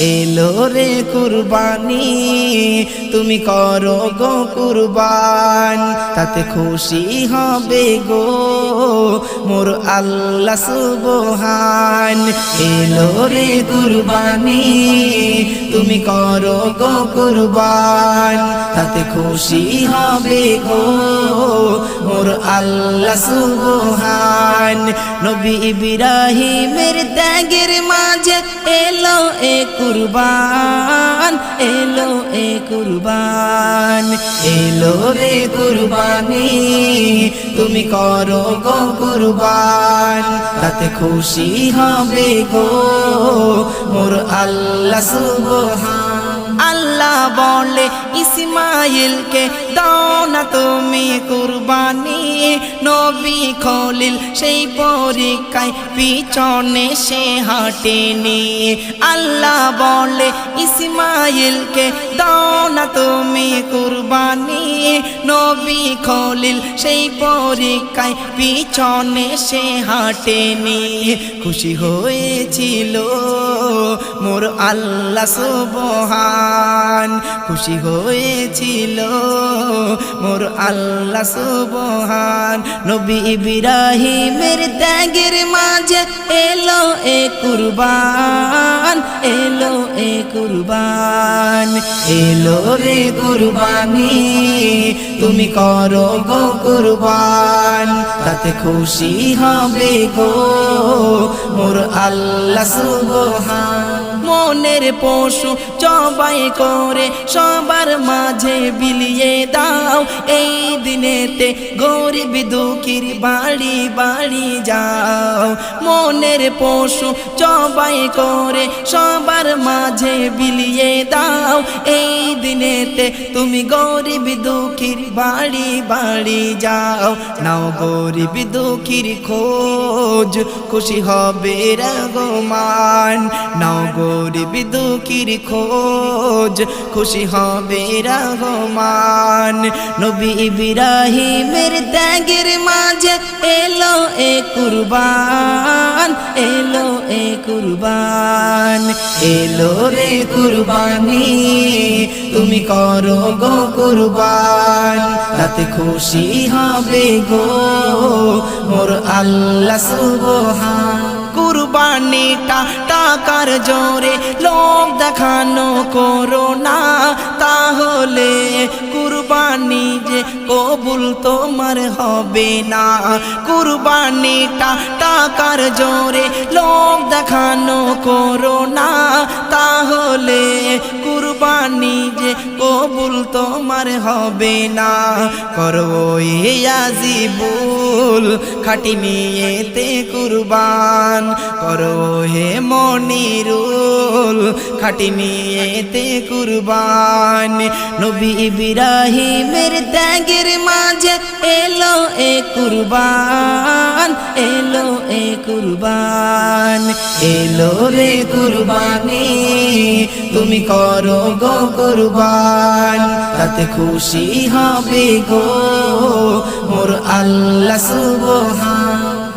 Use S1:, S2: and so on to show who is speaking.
S1: এলো রে কুরবানি, তুমি করো গো কুরবান, তাতে খুশি হবে গো মোর আল্লাহ সুবহান। এলো রে কুরবানি, তুমি করো গো কুরবান, তাতে খুশি হবে গো মোর আল্লাহ সুবহান। নবী ইব্রাহিমের ত্যাগের মাঝে এলো এ কুরবান, এলো এ কুরবান, এলো রে কুরবানি, তুমি করো গো কুরবান, তাতে খুশি হবে গো, মোর আল্লাহ সুবহান বলে, ইসমাইলকে দাও না তুমি কুরবানি। নবী খলিল সেই পরীক্ষায় পিছনে সে হাঁটেনি। আল্লাহ বলে, ইসমাইলকে দাও না তুমি কুরবানি। নবী খলিল সেই পরীক্ষায় পিছনে সে হাঁটেনি। খুশি হয়েছিল মোর আল্লাহ সুবহান। খুশি হয়েছিল মোর আল্লাহ সুবহান। নবী ইব্রাহিমের ত্যাগের মাঝে এলো এ কুরবান, এলো এ কুরবান, এলো রে কুরবানি, তুমি করো গো কুরবান, তাতে খুশি হবে গো মোর আল্লাহ সুবহান। মনের পশু জবাই করে, সবার মাঝে বিলিয়ে দাও। এই দিনেতে গরিব দুঃখীর বাড়ি বাড়ি যাও। মনের পশু জবাই করে, সবার মাঝে বিলিয়ে দাও। এই দিনেতে তুমি গরিব দুঃখীর বাড়ি বাড়ি যাও। নাও গরিব দুঃখীর খোঁজ, খুশি হবে রগমান নাও গরিব দুঃখীর খোঁজ, খুশি হবে রহমান নবী ইব্রাহিমের ত্যাগের মাঝে এলো এ কুরবান। এলো এ কুরবান, এলো রে কুরবানি, তুমি করো গো কুরবান, তাতে খুশি হবে গো মোর আল্লাহ সুবহান। কুরবানিটা টাকার জোরে লোক দেখানো করো না তাহলে কুরবানি যে কবুল তোমার হবে না। কুরবানিটা টাকার জোরে লোক দেখানো করো না। যে কবুল তোমার হবে না। করো ইয়াজিবুল খাটি নিয়েতে কুরবান। করো হে মনিরুল খাটি নিয়েতে কুরবান। নবী ইব্রাহিমের এ কুরবান, এলো এ কুরবান, এলো রে কুরবানি, তুমি করো গো কুরবান, তাতে খুশি হবে গো, মোর আল্লাহ সুবহান।